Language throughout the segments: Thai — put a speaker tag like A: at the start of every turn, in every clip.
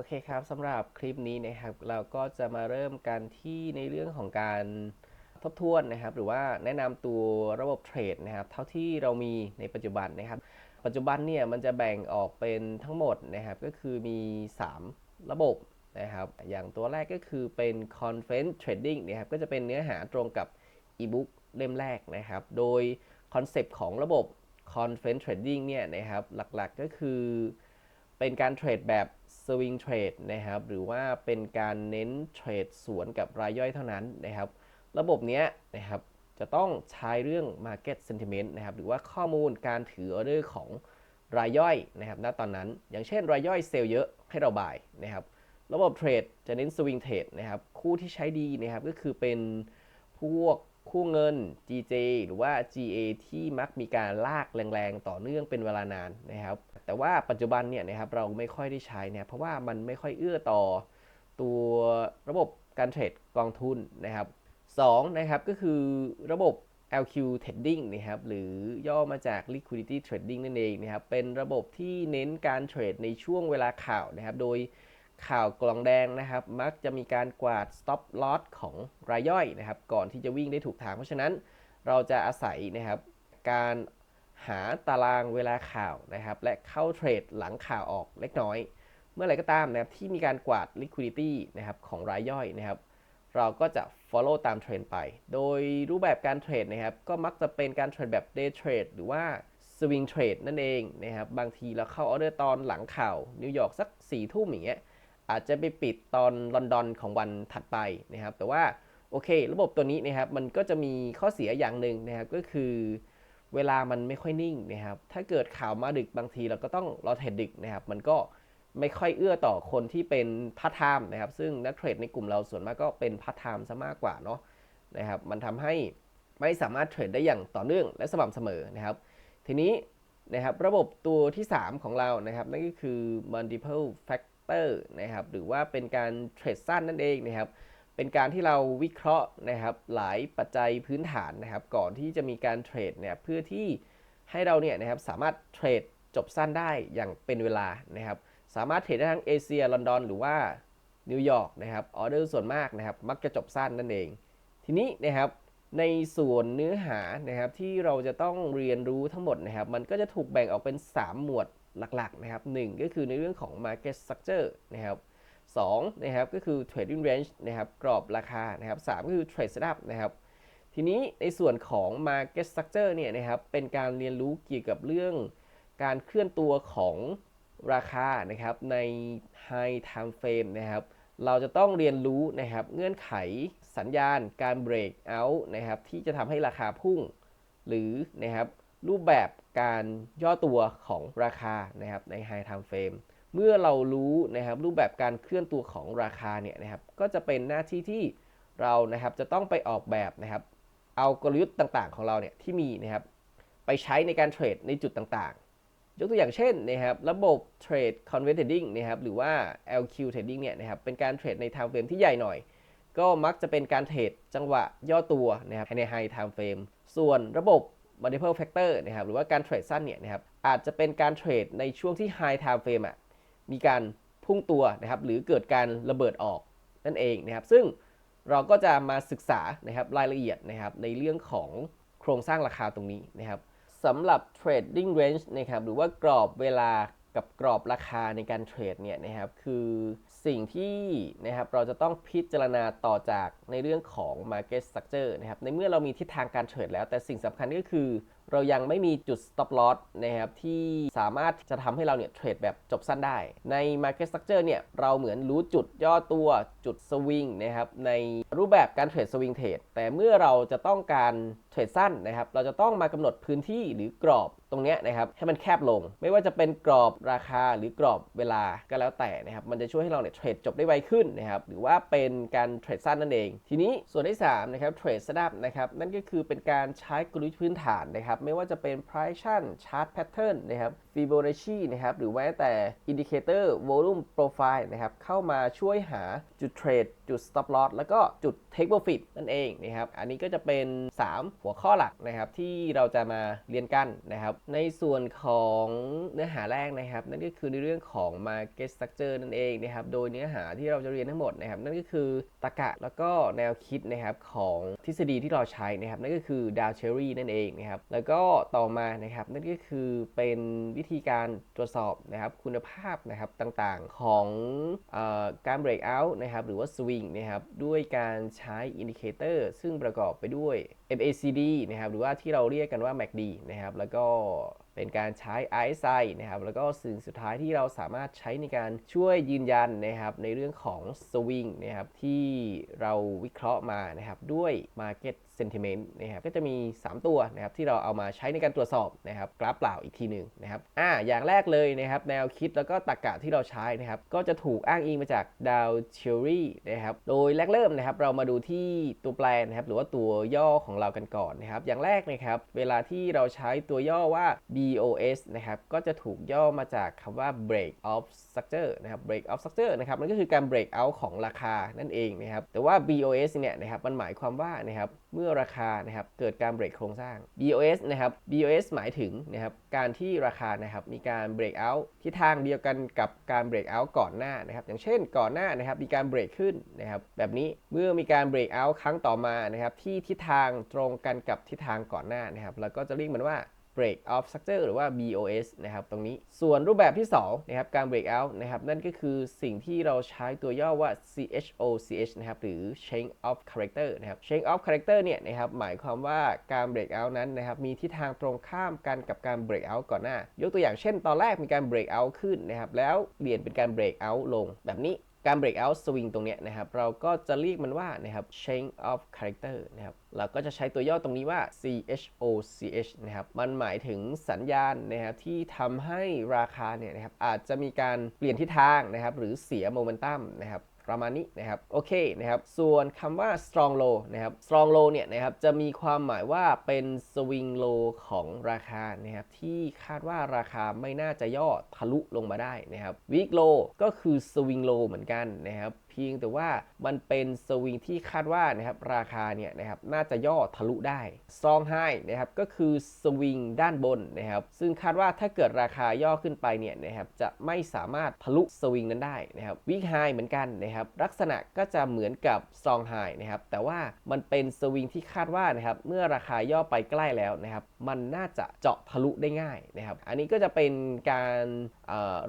A: อเคครับสำหรับคลิปนี้นะครับ เราก็จะมาเริ่มกันที่ในเรื่องของการทบทวนนะครับ หรือว่าแนะนำตัวระบบเทรดนะครับ เท่าที่เรามีในปัจจุบันนะครับ ปัจจุบันเนี่ยมันจะแบ่งออกเป็นทั้งหมดนะครับ ก็คือมี 3 ระบบนะครับ อย่างตัวแรกก็คือเป็น Conference Trading นะครับ ก็จะเป็นเนื้อหาตรงกับ e-book เล่มแรกนะครับ โดยคอนเซปต์ของระบบ Conference Trading เนี่ยนะครับ หลักๆก็คือเป็นการเทรดแบบ swing trade นะครับหรือว่าเป็นการเน้นเทรดสวนกับรายย่อยเท่านั้นนะครับ ระบบเนี้ยนะครับจะต้องใช้เรื่อง market sentiment นะครับหรือว่าข้อมูลการถือออเดอร์ของรายย่อยนะครับณตอนนั้น อย่างเช่น รายย่อยเซลล์เยอะให้เราบ่ายนะครับ ระบบเทรดจะเน้น swing trade นะครับคู่ที่ใช้ดีนะครับก็คือเป็นพวก คู่เงิน GJ หรือว่า GA ที่มักมีการลากแรงๆ ต่อเนื่องเป็นเวลานานนะครับ แต่ว่าปัจจุบันเนี่ยนะครับเราไม่ค่อยได้ใช้เนี่ยเพราะว่ามันไม่ค่อยเอื้อต่อตัวระบบการเทรดกองทุนนะครับ2นะครับก็คือระบบ LQ Trading นะครับหรือย่อมาจาก Liquidity Trading นั่นเองนะครับเป็นระบบที่เน้นการเทรดในช่วงเวลาข่าวนะครับโดย ข่าวกล่องแดงนะครับ มักจะมีการกวาด stop loss ของรายย่อยนะครับ ก่อนที่จะวิ่งได้ถูกทาง เพราะฉะนั้นเราจะอาศัยนะครับการหาตารางเวลาข่าวนะครับ และเข้าเทรดหลังข่าวออกเล็กน้อย เมื่อไรก็ตามนะครับที่มีการกวาด liquidity นะครับของรายย่อยนะครับ เราก็จะ follow ตามเทรนไป โดยรูปแบบการเทรดนะครับ ก็มักจะเป็นการเทรดแบบ day trade หรือว่า swing trade นั่นเองนะครับ บางทีเราเข้าออเดอร์ตอนหลังข่าวนิวยอร์กสัก4ี่ทุ่มอย่างเงี้ย อาจจะไปปิดตอนลอนดอนของวันถัดไปนะครับ แต่ว่าโอเค ระบบตัวนี้นะครับมันก็จะมีข้อเสียอย่างหนึ่งนะครับก็คือเวลามันไม่ค่อยนิ่งนะครับ ถ้าเกิดข่าวมาดึกบางทีเราก็ต้องรอเทรดดึกนะครับ มันก็ไม่ค่อยเอื้อต่อคนที่เป็นพาร์ทไทม์นะครับ ซึ่งนักเทรดในกลุ่มเราส่วนมากก็เป็นพาร์ทไทม์ซะมากกว่าเนาะนะครับ มันทำให้ไม่สามารถเทรดได้อย่างต่อเนื่องและสม่ำเสมอนะครับ ทีนี้นะครับระบบตัวที่ 3 ของเรานะครับนั่นก็คือ multiple factor นะครับหรือว่าเป็นการเทรดสั้นนั่นเองนะครับเป็นการที่เราวิเคราะห์นะครับหลายปัจจัยพื้นฐานนะครับก่อนที่จะมีการเทรดเนี่ยเพื่อที่ให้เราเนี่ยนะครับสามารถเทรดจบสั้นได้อย่างเป็นเวลานะครับสามารถเทรดได้ทั้งเอเชียลอนดอนหรือว่านิวยอร์กนะครับออเดอร์ส่วนมากนะครับมักจะจบสั้นนั่นเอง ทีนี้นะครับในส่วนเนื้อหานะครับที่เราจะต้องเรียนรู้ทั้งหมดนะครับมันก็จะถูกแบ่งออกเป็น 3 หมวด หลักๆนะครับ1ก็คือในเรื่องของ market structure นะครับ2นะครับก็คือ trading range นะครับกรอบราคานะครับ3ก็คือ trade setup นะครับทีนี้ในส่วนของ market structure เนี่ยนะครับเป็นการเรียนรู้เกี่ยวกับเรื่องการเคลื่อนตัวของราคานะครับใน high time frame นะครับเราจะต้องเรียนรู้นะครับเงื่อนไขสัญญาณการเบรกเอาท์นะครับที่จะทำให้ราคาพุ่ง หรือนะครับ รูปแบบการย่อตัวของราคานะครับใน High Time Frame เมื่อเรารู้นะครับรูปแบบการเคลื่อนตัวของราคาเนี่ยนะครับก็จะเป็นหน้าที่ที่เรานะครับจะต้องไปออกแบบนะครับเอากลยุทธ์ต่างๆ ของเราเนี่ยที่มีนะครับไปใช้ในการเทรดในจุดต่างๆ ยกตัวอย่างเช่นนะครับระบบ Trade Convert Trading นะครับหรือว่า LQ Trading เนี่ยนะครับเป็นการเทรดใน Time Frame ที่ใหญ่หน่อย ก็มักจะเป็นการเทรดจังหวะย่อตัวนะครับใน High Time Frame ส่วนระบบ Multiple Factor นะครับหรือว่าการเทรดสั้นเนี่ยนะครับอาจจะเป็นการเทรดในช่วงที่ High Time Frame อะมีการพุ่งตัวนะครับหรือเกิดการระเบิดออกนั่นเองนะครับ ซึ่งเราก็จะมาศึกษานะครับรายละเอียดนะครับในเรื่องของโครงสร้างราคาตรงนี้นะครับสำหรับ trading range นะครับหรือว่ากรอบเวลากับกรอบราคาในการเทรดเนี่ยนะครับคือ สิ่งที่นะครับเราจะต้องพิจารณาต่อจากในเรื่องของ market structure นะครับในเมื่อเรามีทิศทางการเทรดแล้ว แต่สิ่งสำคัญก็คือ เรายังไม่มีจุด stop loss นะครับที่สามารถจะทำให้เราเนี่ยเทรดแบบจบสั้นได้ ใน market structure เนี่ยเราเหมือนรู้จุดย่อตัวจุดสวิงนะครับในรูปแบบการเทรดสวิงเทรดแต่เมื่อเราจะต้องการเทรดสั้นนะครับเราจะต้องมากำหนดพื้นที่หรือกรอบตรงนี้นะครับให้มันแคบลง ไม่ว่าจะเป็นกรอบราคาหรือกรอบเวลาก็แล้วแต่นะครับมันจะช่วยให้เราเนี่ยเทรดจบได้ไวขึ้นนะครับหรือว่าเป็นการเทรดสั้นนั่นเอง ทีนี้ส่วนที่3นะครับเทรดสดับนะครับนั่นก็คือเป็นการใช้กลยุทธ์พื้นฐานนะครับไม่ว่าจะเป็น price action chart pattern นะครับ Fibonacci นะครับหรือแม้แต่ Indicator Volume Profile นะครับเข้ามาช่วยหาจุดเทรดจุด Stop Loss แล้วก็จุด Take Profit นั่นเองนะครับอันนี้ก็จะเป็น 3 หัวข้อหลักนะครับที่เราจะมาเรียนกันนะครับในส่วนของเนื้อหาแรกนะครับ นั่นก็คือในเรื่องของ Market Structure นั่นเองนะครับโดยเนื้อหาที่เราจะเรียนทั้งหมดนะครับนั่นก็คือตรรกะแล้วก็แนวคิดนะครับของทฤษฎีที่เราใช้นะครับนั่นก็คือดาวเชอรี่นั่นเองนะครับแล้วก็ต่อมานะครับนั่นก็คือเป็นวิธีการตรวจสอบนะครับคุณภาพนะครับต่างๆของออการ break out นะครับหรือว่า swing นะครับด้วยการใช้อินดิเคเตอร์ซึ่งประกอบไปด้วย MACD นะครับหรือว่าที่เราเรียกกันว่า MACD นะครับแล้วก็ เป็นการใช้ RSI นะครับแล้วก็สิ่งสุดท้ายที่เราสามารถใช้ในการช่วยยืนยันนะครับในเรื่องของสวิงนะครับที่เราวิเคราะห์มานะครับด้วย Market Sentiment นะครับก็จะมี 3 ตัวนะครับที่เราเอามาใช้ในการตรวจสอบนะครับกราฟเปล่าอีกทีหนึ่งนะครับอ่าอย่างแรกเลยนะครับแนวคิดแล้วก็ตรรกะที่เราใช้นะครับก็จะถูกอ้างอิงมาจากดาวเชอรี่นะครับโดยแรกเริ่มนะครับเรามาดูที่ตัวแปรนะครับหรือว่าตัวย่อของเรากันก่อนนะครับอย่างแรกนะครับเวลาที่เราใช้ตัวย่อว่า BOS นะครับ ก็จะถูกย่อมาจากคำว่า break of structure นะครับ break of structure นะครับ มันก็คือการ break out ของราคานั่นเองนะครับ แต่ว่า BOS เนี่ยนะครับ มันหมายความว่านะครับ เมื่อราคานะครับ เกิดการเบรกโครงสร้าง BOS นะครับ BOS หมายถึงนะครับ การที่ราคานะครับ มีการเบรกเอาท์ที่ทางเดียวกันกับการเบรกเอาท์ก่อนหน้านะครับ อย่างเช่น ก่อนหน้านะครับ มีการเบรกขึ้นนะครับ แบบนี้ เมื่อมีการเบรกเอาท์ครั้งต่อมานะครับ ที่ทิศทางตรงกันกับทิศทางก่อนหน้านะครับแล้วก็จะเรียกมันว่า Break-off structure หรือว่า BOS นะครับตรงนี้ส่วนรูปแบบที่2นะครับการ break out นะครับนั่นก็คือสิ่งที่เราใช้ตัวย่อว่า CHOCH นะครับหรือ change of character นะครับ change of character เนี่ยนะครับหมายความว่าการ break out นั้นนะครับมีทิศทางตรงข้ามกันกับการ break out ก่อนหน้า ยกตัวอย่างเช่น ตอนแรกมีการ break out ขึ้นนะครับแล้วเปลี่ยนเป็นการ break out ลงแบบนี้ การ break out swing ตรงเนี้ยนะครับ เราก็จะเรียกมันว่านะครับ change of character นะครับ เราก็จะใช้ตัวย่อตรงนี้ว่า CHOCH นะครับ มันหมายถึงสัญญาณนะครับที่ทำให้ราคาเนี่ยนะครับอาจจะมีการเปลี่ยนทิศทางนะครับหรือเสียโมเมนตัมนะครับ ประมาณนี้นะครับโอเคนะครับส่วนคำว่า strong low นะครับ strong low เนี่ยนะครับจะมีความหมายว่าเป็น swing low ของราคานะครับที่คาดว่าราคาไม่น่าจะย่อทะลุลงมาได้นะครับ weak low ก็คือ swing low เหมือนกันนะครับเพียงแต่ว่ามันเป็นสวิงที่คาดว่านะครับราคาเนี่ยนะครับน่าจะย่อทะลุได้ strong high นะครับก็คือสวิงด้านบนนะครับซึ่งคาดว่าถ้าเกิดราคาย่อขึ้นไปเนี่ยนะครับจะไม่สามารถทะลุสวิงนั้นได้นะครับ weak high เหมือนกันนะครับลักษณะก็จะเหมือนกับ strong high นะครับแต่ว่ามันเป็นสวิงที่คาดว่านะครับเมื่อราคาย่อไปใกล้แล้วนะครับมันน่าจะเจาะทะลุได้ง่ายนะครับอันนี้ก็จะเป็นการ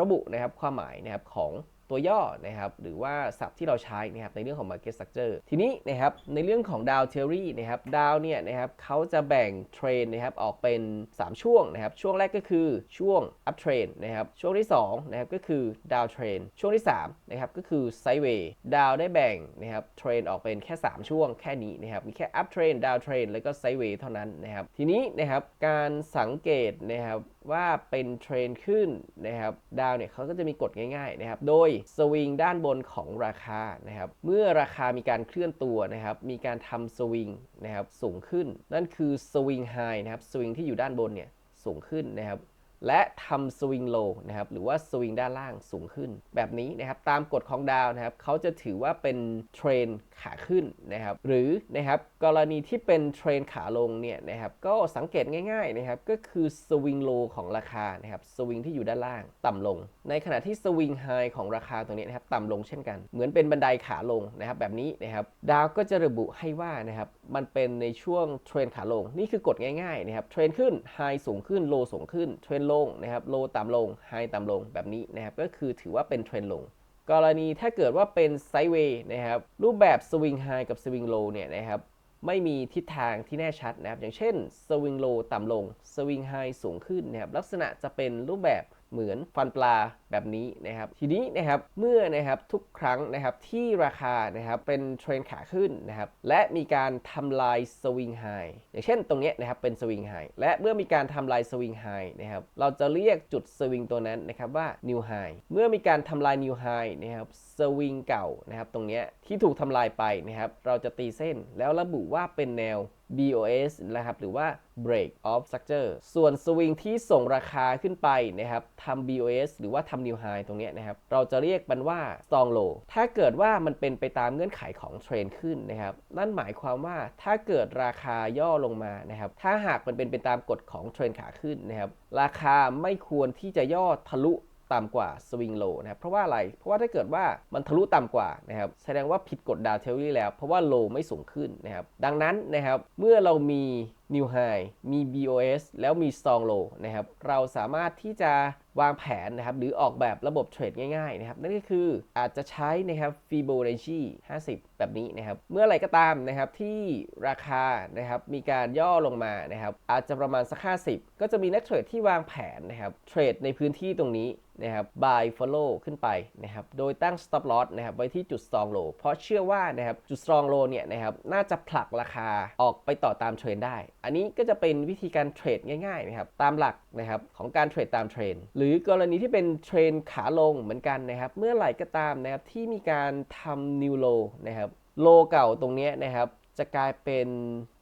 A: ระบุนะครับความหมายนะครับของ ตัวย่อนะครับหรือว่าศัพท์ที่เราใช้นะครับในเรื่องของ Market Structure ทีนี้นะครับในเรื่องของดาวเทอรี่นะครับดาวเนี่ยนะครับเขาจะแบ่งเทรนนะครับออกเป็น 3 ช่วงนะครับช่วงแรกก็คือช่วง up trend นะครับช่วงที่2นะครับก็คือดาวเทรนช่วงที่3นะครับก็คือ sideways ดาวได้แบ่งนะครับเทรนออกเป็นแค่ 3 ช่วงแค่นี้นะครับมีแค่ up trend down trend แล้วก็ sideways เท่านั้นนะครับทีนี้นะครับการสังเกตนะครับว่าเป็นเทรนขึ้นนะครับดาวเนี่ยเขาก็จะมีกฎง่ายๆนะครับโดยสวิงด้านบนของราคานะครับเมื่อราคามีการเคลื่อนตัวนะครับมีการทำสวิงนะครับสูงขึ้น นั่นคือสวิงไฮนะครับสวิงที่อยู่ด้านบนเนี่ยสูงขึ้นนะครับ และทำสวิงโลนะครับหรือว่าสวิงด้านล่างสูงขึ้น แบบนี้นะครับตามกฎของดาวนะครับเขาจะถือว่าเป็นเทรนขาขึ้นนะครับหรือนะครับกรณีที่เป็นเทรนขาลงเนี่ยนะครับก็สังเกตง่ายๆนะครับก็คือสวิงโลของราคานะครับสวิงที่อยู่ด้านล่างต่ำลง ในขณะที่สวิงไฮของราคาตรงนี้นะครับต่ำลงเช่นกัน เหมือนเป็นบันไดขาลงนะครับแบบนี้นะครับดาวก็จะระบุให้ว่านะครับมันเป็นในช่วงเทรนขาลง นี่คือกฎง่ายๆนะครับเทรนขึ้นไฮสูงขึ้นโลสูงขึ้นเทรนลงนะครับโลต่ำลงไฮต่ำลงแบบนี้นะครับก็คือถือว่าเป็นเทรนลง กรณีถ้าเกิดว่าเป็นไซด์เวย์นะครับรูปแบบสวิงไฮกับสวิงโลเนี่ยนะครับไม่มีทิศทางที่แน่ชัดนะครับอย่างเช่นสวิงโลต่ำลงสวิงไฮสูงขึ้นนะครับลักษณะจะเป็นรูปแบบ เหมือนฟันปลาแบบนี้นะครับ ทีนี้นะครับเมื่อนะครับทุกครั้งนะครับที่ราคานะครับเป็นเทรนขาขึ้นนะครับและมีการทำลายสวิงไฮอย่างเช่นตรงนี้นะครับเป็นสวิงไฮและเมื่อมีการทำลายสวิงไฮนะครับเราจะเรียกจุดสวิงตัวนั้นนะครับว่านิวไฮเมื่อมีการทำลายนิวไฮนะครับสวิงเก่านะครับตรงนี้ที่ถูกทำลายไปนะครับเราจะตีเส้นแล้วระบุว่าเป็นแนว BOS นะครับหรือว่า break of structure ส่วนสวิงที่ส่งราคาขึ้นไปนะครับทำ BOS หรือว่าทำ new high ตรงนี้นะครับ เราจะเรียกมันว่า strong low ถ้าเกิดว่ามันเป็นไปตามเงื่อนไขของเทรนขึ้นนะครับ นั่นหมายความว่าถ้าเกิดราคาย่อลงมานะครับ ถ้าหากมันเป็นไปตามกฎของเทรนขาขึ้นนะครับ ราคาไม่ควรที่จะย่อทะลุ ต่ำกว่าสวิงโลนะครับเพราะว่าอะไร เพราะว่าถ้าเกิดว่ามันทะลุต่ำกว่านะครับแสดงว่าผิดกฎดาวเทลลี่แล้ว เพราะว่าโลไม่สูงขึ้นนะครับดังนั้นนะครับเมื่อเรามี New High มี BOS แล้วมี Strong Low นะครับ เราสามารถที่จะวางแผนนะครับ หรือออกแบบระบบเทรดง่ายๆนะครับ นั่นก็คืออาจจะใช้นะครับ Fibonacci 50 แบบนี้นะครับ เมื่อไหร่ก็ตามนะครับที่ราคานะครับมีการย่อลงมานะครับ อาจจะประมาณสัก 50 ก็จะมีนักเทรดที่วางแผนนะครับ เทรดในพื้นที่ตรงนี้นะครับ buy follow ขึ้นไปนะครับ โดยตั้ง stop loss นะครับ ไว้ที่จุด strong low เพราะเชื่อว่านะครับ จุด strong low เนี่ยนะครับ น่าจะผลักราคาออกไปต่อตามเทรนได้อันนี้ก็จะเป็นวิธีการเทรดง่ายๆนะครับตามหลักนะครับของการเทรดตามเทรนหรือกรณีที่เป็นเทรนขาลงเหมือนกันนะครับ เมื่อไหร่ก็ตามนะครับที่มีการทำ new low นะครับโลเก่าตรงนี้นะครับจะกลายเป็น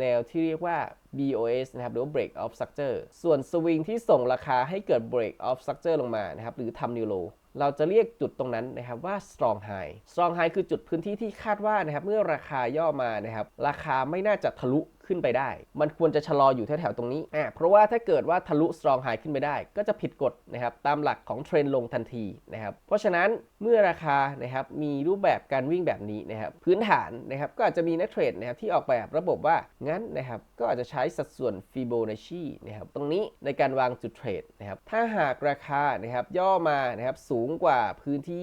A: แนวที่เรียกว่า BOS นะครับหรือว่า break of structure ส่วนสวิงที่ส่งราคาให้เกิด break of structure ลงมานะครับหรือทำ new low เราจะเรียกจุดตรงนั้นนะครับว่า strong high strong high คือจุดพื้นที่ที่คาดว่านะครับเมื่อราคาย่อมานะครับราคาไม่น่าจะทะลุ ขึ้นไปได้ มันควรจะชะลออยู่แถวๆตรงนี้อ่าเพราะว่าถ้าเกิดว่าทะลุ strong high ขึ้นไปได้ ก็จะผิดกฎนะครับตามหลักของเทรนลงทันทีนะครับเพราะฉะนั้นเมื่อราคานะครับมีรูปแบบการวิ่งแบบนี้นะครับพื้นฐานนะครับก็อาจจะมีนักเทรดนะครับที่ออกแบบระบบว่างั้นนะครับก็อาจจะใช้สัดส่วน Fibonacci นะครับตรงนี้ในการวางจุดเทรดนะครับถ้าหากราคานะครับย่อมานะครับสูงกว่าพื้นที่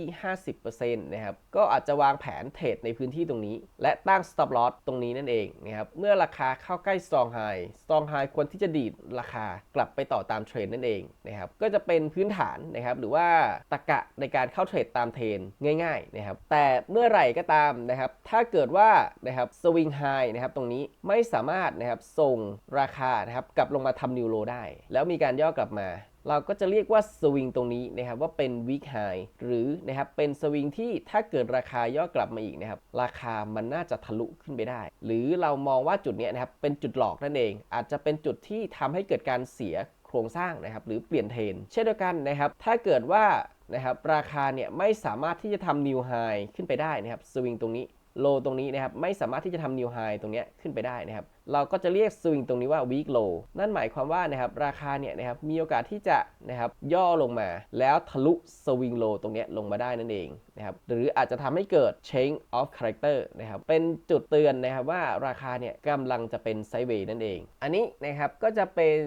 A: 50%นะครับก็อาจจะวางแผนเทรดในพื้นที่ตรงนี้ และตั้ง stop loss ตรงนี้นั่นเองนะครับเมื่อราคาเข้าใกล้สตองไฮสตองไฮควรที่จะดีดราคากลับไปต่อตามเทรนนั่นเองนะครับก็จะเป็นพื้นฐานนะครับหรือว่าตะกะในการเข้าเทรดตามเทรนง่ายๆนะครับแต่เมื่อไหร่ก็ตามนะครับถ้าเกิดว่านะครับสวิงไฮนะครับตรงนี้ไม่สามารถนะครับส่งราคานะครับกลับลงมาทำนิวโลได้ แล้วมีการย่อกลับมา เราก็จะเรียกว่าสวิงตรงนี้นะครับว่าเป็น weak high หรือนะครับเป็นสวิงที่ถ้าเกิดราคาย่อกลับมาอีกนะครับราคามันน่าจะทะลุขึ้นไปได้ หรือเรามองว่าจุดนี้นะครับเป็นจุดหลอกนั่นเอง อาจจะเป็นจุดที่ทำให้เกิดการเสียโครงสร้างนะครับหรือเปลี่ยนเทรนเช่นเดียวกันนะครับถ้าเกิดว่านะครับราคาเนี่ยไม่สามารถที่จะทำ new high ขึ้นไปได้นะครับสวิงตรงนี้โลตรงนี้นะครับไม่สามารถที่จะทำ new high ตรงเนี้ยขึ้นไปได้นะครับ เราก็จะเรียกสวิงตรงนี้ว่า weak low นั่นหมายความว่านะครับราคาเนี่ยนะครับมีโอกาสที่จะนะครับย่อลงมา แล้วทะลุสวิงโลตรงเนี้ยลงมาได้นั่นเองนะครับหรืออาจจะทำให้เกิด change of character นะครับเป็นจุดเตือนนะครับว่าราคาเนี่ยกำลังจะเป็นไซด์เวย์นั่นเอง อันนี้นะครับก็จะเป็น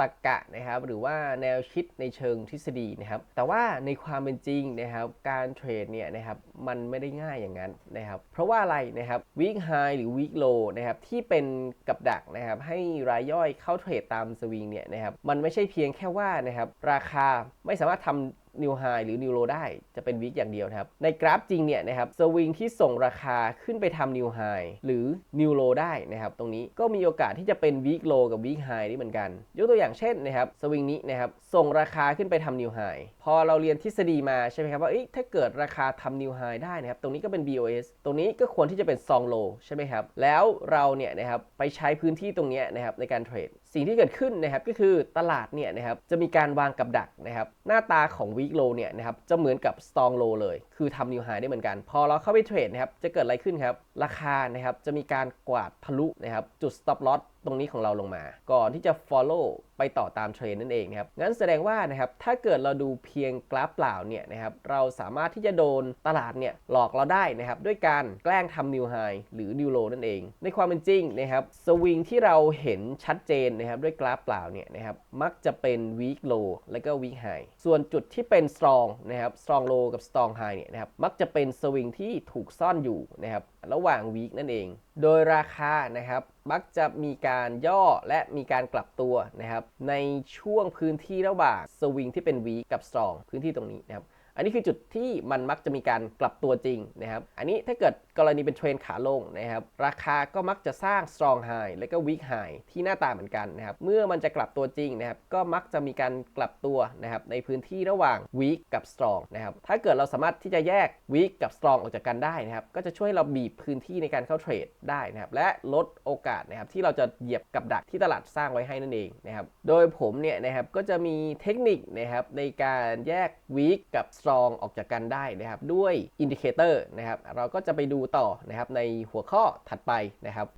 A: ตรรกะนะครับหรือว่าแนวคิดในเชิงทฤษฎีนะครับแต่ว่าในความเป็นจริงนะครับการเทรดเนี่ยนะครับมันไม่ได้ง่ายอย่างนั้นนะครับเพราะว่าอะไรนะครับ weak high หรือ weak low นะครับที่เป็นกับดักนะครับให้รายย่อยเข้าเทรดตามสวิงเนี่ยนะครับมันไม่ใช่เพียงแค่ว่านะครับราคาไม่สามารถทำ นิวไฮหรือนิวโลได้จะเป็นวิกอย่างเดียวนะครับ ในกราฟจริงเนี่ยนะครับสวิงที่ส่งราคาขึ้นไปทำนิวไฮหรือนิวโลได้นะครับ ตรงนี้ก็มีโอกาสที่จะเป็นวิกโลกับวิกไฮได้เหมือนกัน ยกตัวอย่างเช่นนะครับสวิงนี้นะครับส่งราคาขึ้นไปทำนิวไฮพอเราเรียนทฤษฎีมาใช่ไหมครับว่าถ้าเกิดราคาทำนิวไฮได้นะครับ ตรงนี้ก็เป็น BOS ตรงนี้ก็ควรที่จะเป็นซองโลใช่ไหมครับแล้วเราเนี่ยนะครับไปใช้พื้นที่ตรงนี้นะครับในการเทรด สิ่งที่เกิดขึ้นนะครับก็คือตลาดเนี่ยนะครับจะมีการวางกับดักนะครับหน้าตาของ week low เนี่ยนะครับจะเหมือนกับ strong low เลย คือทำ new high ได้เหมือนกัน พอเราเข้าไปเทรดนะครับจะเกิดอะไรขึ้นครับราคานะครับจะมีการกวาดทะลุนะครับจุด stop loss ตรงนี้ของเราลงมา ก่อนที่จะ follow ไปต่อตามเทรนนั่นเองนะครับงั้นแสดงว่านะครับถ้าเกิดเราดูเพียงกราฟเปล่าเนี่ยนะครับเราสามารถที่จะโดนตลาดเนี่ยหลอกเราได้นะครับด้วยการแกล้งทำ new high หรือ new low นั่นเอง ในความเป็นจริงนะครับสวิงที่เราเห็นชัดเจนนะครับด้วยกราฟเปล่าเนี่ยนะครับมักจะเป็น weak low และก็ weak high ส่วนจุดที่เป็น strong นะครับ strong low กับ strong high เนี่ยนะครับมักจะเป็นสวิงที่ถูกซ่อนอยู่นะครับ ระหว่างวีคนั่นเอง โดยราคานะครับมักจะมีการย่อและมีการกลับตัวนะครับในช่วงพื้นที่ระหว่างสวิงที่เป็นวีคกับสตรองพื้นที่ตรงนี้นะครับ อันนี้คือจุดที่มันมักจะมีการกลับตัวจริงนะครับ อันนี้ถ้าเกิดกรณีเป็นเทรนขาลงนะครับ ราคาก็มักจะสร้าง strong high และก็ weak high ที่หน้าตาเหมือนกันนะครับ เมื่อมันจะกลับตัวจริงนะครับ ก็มักจะมีการกลับตัวนะครับในพื้นที่ระหว่าง weak กับ strong นะครับ ถ้าเกิดเราสามารถที่จะแยก weak กับ strong ออกจากกันได้นะครับ ก็จะช่วยเราบีบพื้นที่ในการเข้าเทรดได้นะครับ และลดโอกาสนะครับที่เราจะเหยียบกับดักที่ตลาดสร้างไว้ให้นั่นเองนะครับ โดยผมเนี่ยนะครับก็จะมีเทคนิคนะครับในการแยก weak กับรองออกจากกันได้นะครับด้วยอินดิเคเตอร์นะครับเราก็จะไปดูต่อนะครับในหัวข้อถัดไปนะครับ